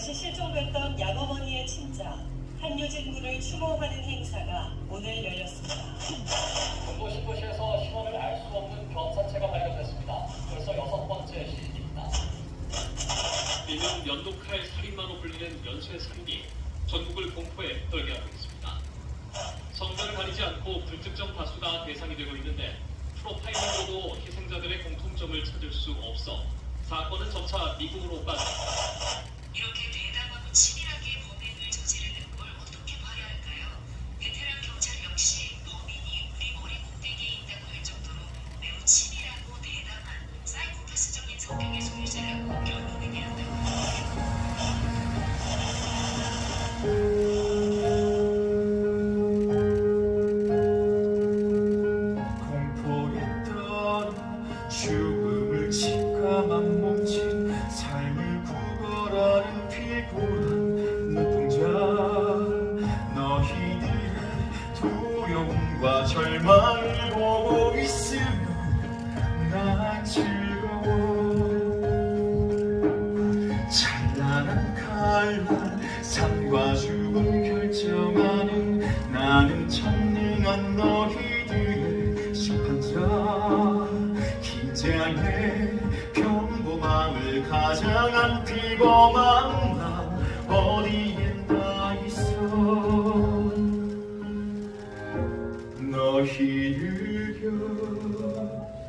당시 실종됐던 양어머니의 친자 한유진 군을 추모하는 행사가 오늘 열렸습니다. 중부 신도시에서 신원을 알 수 없는 변사체가 발견됐습니다. 벌써 여섯 번째 시즌입니다. 일명 연독할 살인마로 불리는 연쇄 살인이 전국을 공포에 떨게 하고 있습니다. 성별을 가리지 않고 불특정 다수가 대상이 되고 있는데 프로파일링으로도 희생자들의 공통점을 찾을 수 없어 사건은 점차 미국으로 빠졌습니다. 죽음을 직감한 몸짓 삶을 구걸하는 피곤한 눈동자 너희들의 두려움과 절망을 보고 있으면 난 즐거워. 찬란한 칼날 삶과 죽음 결정하는 나는 천능한 너희들의 심판자. 긴 제 안에 평범함을 가장 안 피범한 난 어디엔 나 있어? 너희를 겨